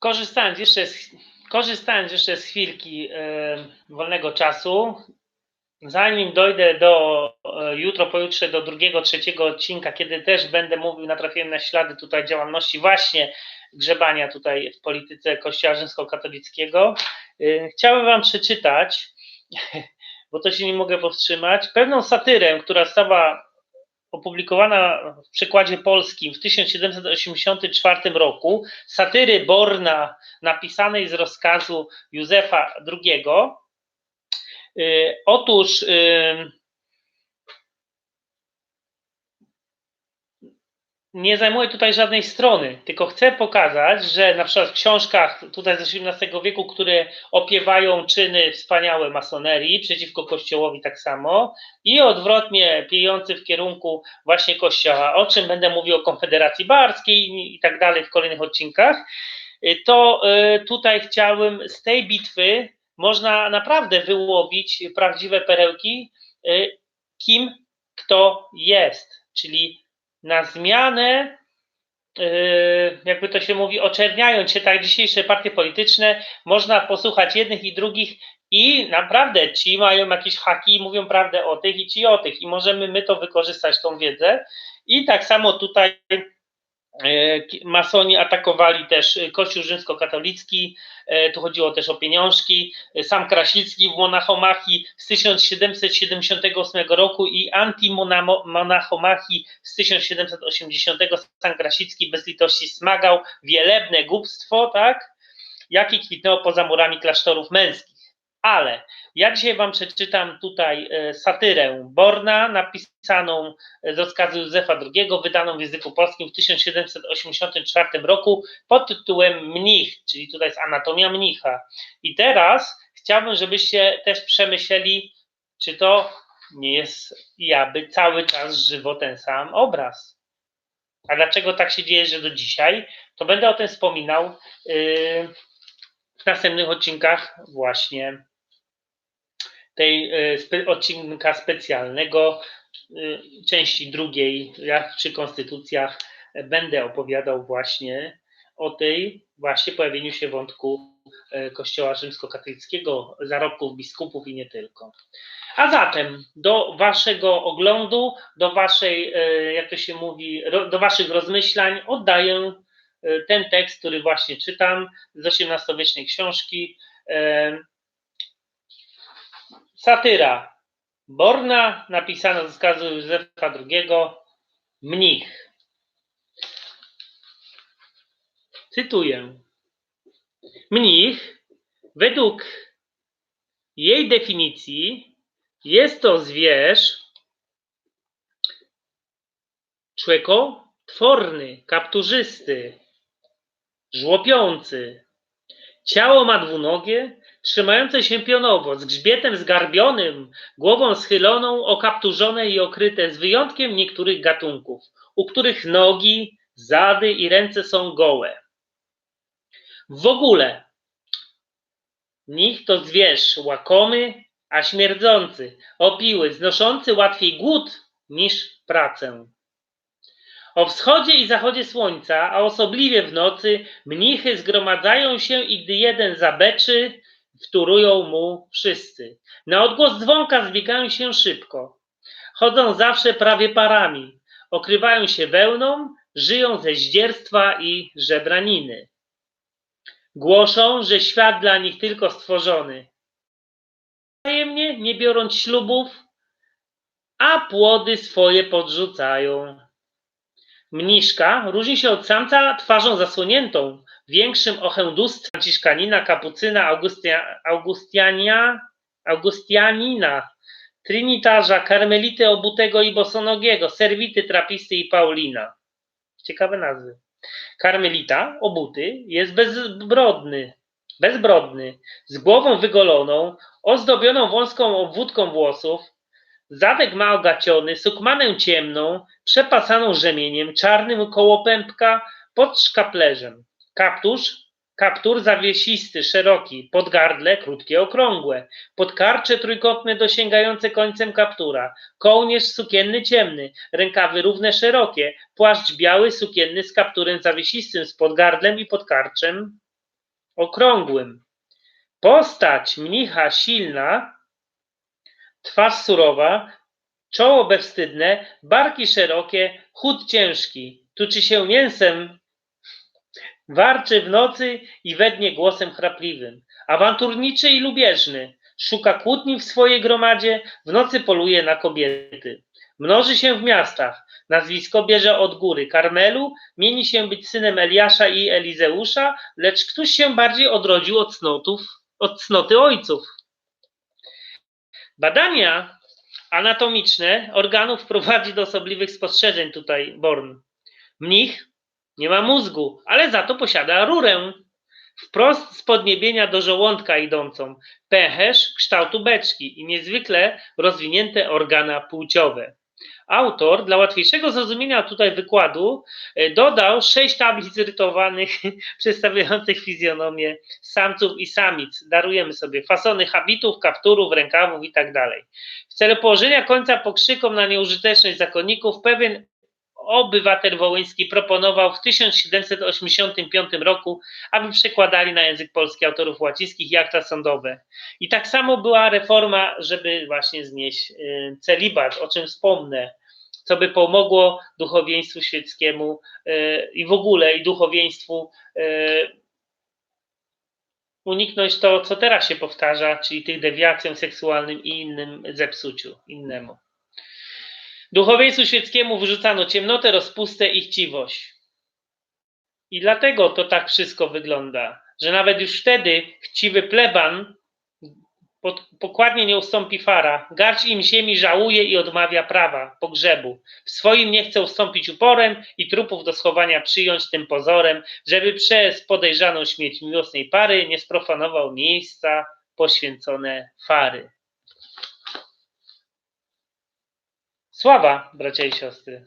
Korzystając jeszcze z, korzystając jeszcze z chwilki wolnego czasu, zanim dojdę do e, jutro, pojutrze do drugiego, trzeciego odcinka, kiedy też będę mówił, natrafiłem na ślady tutaj działalności właśnie grzebania tutaj w polityce Kościoła Rzymskokatolickiego. E, chciałbym Wam przeczytać, bo to się nie mogę powstrzymać, pewną satyrę, która została opublikowana w przykładzie polskim w 1784 roku, satyry Borna, napisanej z rozkazu Józefa II. Y, otóż nie zajmuję tutaj żadnej strony, tylko chcę pokazać, że na przykład w książkach tutaj z XVIII wieku, które opiewają czyny wspaniałe masonerii przeciwko Kościołowi tak samo i odwrotnie piejący w kierunku właśnie Kościoła, o czym będę mówił o Konfederacji Barskiej i tak dalej w kolejnych odcinkach, to y, tutaj chciałem z tej bitwy można naprawdę wyłowić prawdziwe perełki, y, kim kto jest, czyli na zmianę, yy, jakby to się mówi, oczerniając się tak dzisiejsze partie polityczne, można posłuchać jednych i drugich i naprawdę ci mają jakieś haki i mówią prawdę o tych i ci o tych i możemy my to wykorzystać, tą wiedzę. I tak samo tutaj E, masoni atakowali też Kościół rzymskokatolicki, e, tu chodziło też o pieniążki, sam Krasicki w Monachomachii z 1778 roku i anti-Monachomachii z 1780 Sam Krasicki bez litości smagał wielebne głupstwo, tak, jakie kwitnęło poza murami klasztorów męskich. Ale ja dzisiaj Wam przeczytam tutaj e, satyrę Borna, napisaną z rozkazu Józefa II, wydaną w języku polskim w 1784 roku pod tytułem Mnich, czyli tutaj jest anatomia mnicha. I teraz chciałbym, żebyście też przemyśleli, czy to nie jest jaby cały czas żywo ten sam obraz. A dlaczego tak się dzieje, że do dzisiaj? To będę o tym wspominał yy, w następnych odcinkach właśnie tej e, odcinka specjalnego, e, części drugiej, jak przy konstytucjach, będę opowiadał właśnie o tej właśnie pojawieniu się wątku e, Kościoła rzymskokatolickiego, zarobków biskupów i nie tylko. A zatem do waszego oglądu, do waszej, jak to się mówi, do waszych rozmyślań oddaję ten tekst, który właśnie czytam z XVIII-wiecznej książki Satyra. Borna, napisana z kazu Józefa II. Mnich. Cytuję. Mnich, według jej definicji, jest to zwierz człekotworny, kapturzysty, żłopiący. Ciało ma dwunogie, trzymające się pionowo, z grzbietem zgarbionym, głową schyloną, okapturzone i okryte, z wyjątkiem niektórych gatunków, u których nogi, zady i ręce są gołe. W ogóle nich to zwierz łakomy, a śmierdzący, opiły, znoszący łatwiej głód niż pracę. O wschodzie i zachodzie słońca, a osobliwie w nocy, mnichy zgromadzają się i gdy jeden zabeczy, wtórują mu wszyscy. Na odgłos dzwonka zbiegają się szybko. Chodzą zawsze prawie parami. Okrywają się wełną, żyją ze zdzierstwa i żebraniny. Głoszą, że świat dla nich tylko stworzony. Wzajemnie, nie biorąc ślubów, a płody swoje podrzucają. Mniszka różni się od samca twarzą zasłoniętą, większym ochędustwem Franciszkanina, kapucyna, Augustia, Augustiania, Augustianina, Trinitarza, Karmelity Obutego i Bosonogiego, Serwity, Trapisty i Paulina. Ciekawe nazwy. Karmelita, obuty, jest bezbrodny, bezbrodny, z głową wygoloną, ozdobioną wąską obwódką włosów, Zadek ma ogaciony, sukmanę ciemną, przepasaną rzemieniem, czarnym koło pępka pod szkaplerzem. Kaptusz, kaptur zawiesisty, szeroki, podgardle krótkie, okrągłe, podkarcze trójkątne dosięgające końcem kaptura, kołnierz sukienny ciemny, rękawy równe szerokie, płaszcz biały sukienny z kapturem zawiesistym, z podgardlem i podkarczem, okrągłym. Postać mnicha silna, twarz surowa, czoło bezwstydne, barki szerokie, chód ciężki. Tuczy się mięsem, warczy w nocy i we dnie głosem chrapliwym. Awanturniczy i lubieżny, szuka kłótni w swojej gromadzie, w nocy poluje na kobiety. Mnoży się w miastach, nazwisko bierze od góry Karmelu, mieni się być synem Eliasza i Elizeusza, lecz któż się bardziej odrodził od cnotów, od cnoty ojców. Badania anatomiczne organów prowadzi do osobliwych spostrzeżeń tutaj Born. Mnich nie ma mózgu, ale za to posiada rurę wprost z podniebienia do żołądka idącą, pęcherz kształtu beczki i niezwykle rozwinięte organa płciowe. Autor dla łatwiejszego zrozumienia tutaj wykładu e, dodał sześć tablic rytowanych przedstawiających fizjonomię samców i samic. Darujemy sobie fasony habitów, kapturów, rękawów i tak. W celu położenia końca pokrzykom na nieużyteczność zakonników pewien obywatel wołyński proponował w 1785 roku, aby przekładali na język polski autorów łacińskich i akta sądowe. I tak samo była reforma, żeby właśnie znieść y, celibat, o czym wspomnę, co by pomogło duchowieństwu świeckiemu y, i w ogóle i duchowieństwu y, uniknąć to, co teraz się powtarza, czyli tych dewiacjom seksualnym i innym zepsuciu innemu. Duchowieństwu świeckiemu wyrzucano ciemnotę, rozpustę i chciwość. I dlatego to tak wszystko wygląda, że nawet już wtedy chciwy pleban pod, pokładnie nie ustąpi fara, garść im ziemi żałuje i odmawia prawa, pogrzebu. W swoim nie chce ustąpić uporem i trupów do schowania przyjąć tym pozorem, żeby przez podejrzaną śmierć miłosnej pary nie sprofanował miejsca poświęcone fary. Sława, bracia i siostry.